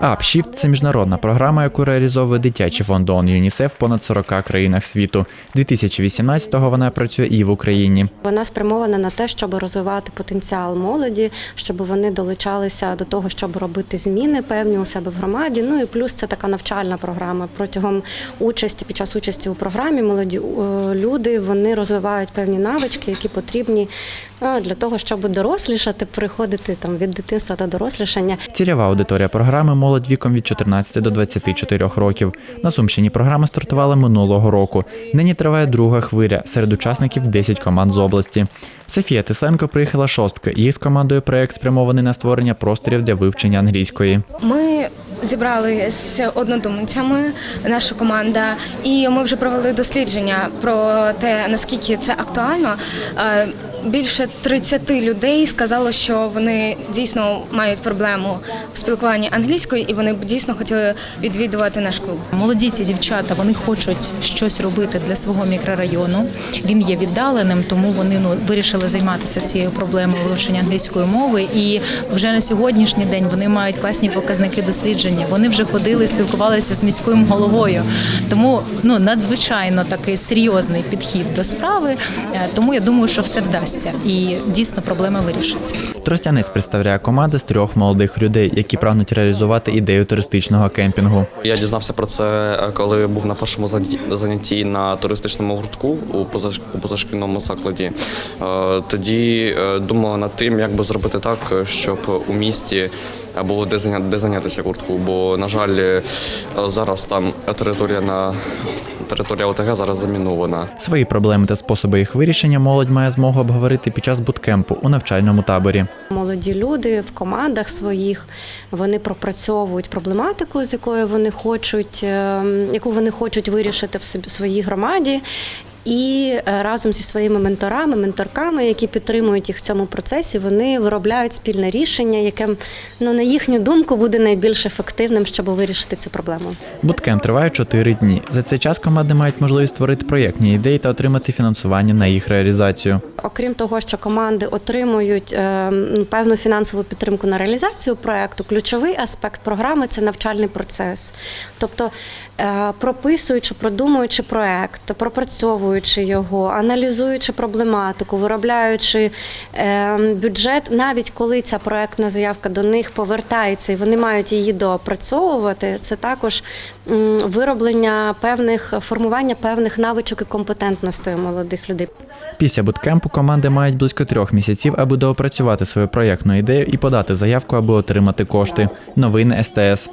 Upshift – це міжнародна програма, яку реалізовує дитячий фонд ООН ЮНІСЕФ в понад 40 країнах світу. 2018-го вона працює і в Україні. Вона спрямована на те, щоб розвивати потенціал молоді, щоб вони долучалися до того, щоб робити зміни певні у себе в громаді. Ну і плюс це така навчальна програма. Протягом участі під час участі у програмі молоді е, люди вони розвивають певні навички, які потрібні для того, щоб дорослішати, переходити там від дитинства до дорослішання. Цільова аудиторія програми молодь віком від 14 до 24 років. На Сумщині програма стартувала минулого року. Нині триває друга хвиля. Серед учасників 10 команд з області. Софія Тисленко приїхала шостка. Їх з командою проект спрямований на створення просторів для вивчення англійської. Ми зібрали з однодумцями наша команда, і ми вже провели дослідження про те, наскільки це актуально. Більше 30 людей сказало, що вони дійсно мають проблему в спілкуванні англійською, і вони б дійсно хотіли відвідувати наш клуб. Молоді ці дівчата вони хочуть щось робити для свого мікрорайону. Він є віддаленим, тому вони ну вирішили займатися цією проблемою вивчення англійської мови. І вже на сьогоднішній день вони мають класні показники дослідження. Вони вже ходили, спілкувалися з міським головою. Тому ну надзвичайно такий серйозний підхід до справи. Е, Тому я думаю, що все вдасться і дійсно проблема вирішиться. Тростянець представляє команда з трьох молодих людей, які прагнуть реалізувати ідею туристичного кемпінгу. Я дізнався про це, е, коли був на першому занятті на туристичному гуртку у позаш- позашкільному закладі. Е, Тоді е, думав над тим, як би зробити так, щоб у місті було де зайнятися гуртку. Бо, на жаль, зараз там територія на територія ОТГ зараз замінована. Свої проблеми та способи їх вирішення молодь має змогу обговорити під час буткемпу у навчальному таборі. Молоді люди в командах своїх вони пропрацьовують проблематику, з якою вони хочуть, е, яку вони хочуть вирішити в своїй громаді. І е, разом зі своїми менторами, менторками, які підтримують їх в цьому процесі, вони виробляють спільне рішення, яке ну на їхню думку буде найбільш ефективним, щоб вирішити цю проблему. Буткемп триває 4 дні. За цей час команди мають можливість створити проєктні ідеї та отримати фінансування на їх реалізацію. Окрім того, що команди отримують е, певну фінансову підтримку на реалізацію проекту, ключовий аспект програми це навчальний процес. Тобто, е, прописуючи, продумуючи проект, пропрацьовуючи його, аналізуючи проблематику, виробляючи е, бюджет, навіть коли ця проектна заявка до них повертається і вони мають її доопрацьовувати, це також вироблення певних формування певних навичок і компетентностей у молодих людей. Після буткемпу команди мають близько трьох місяців, аби доопрацювати свою проєктну ідею і подати заявку, аби отримати кошти. Новини СТС.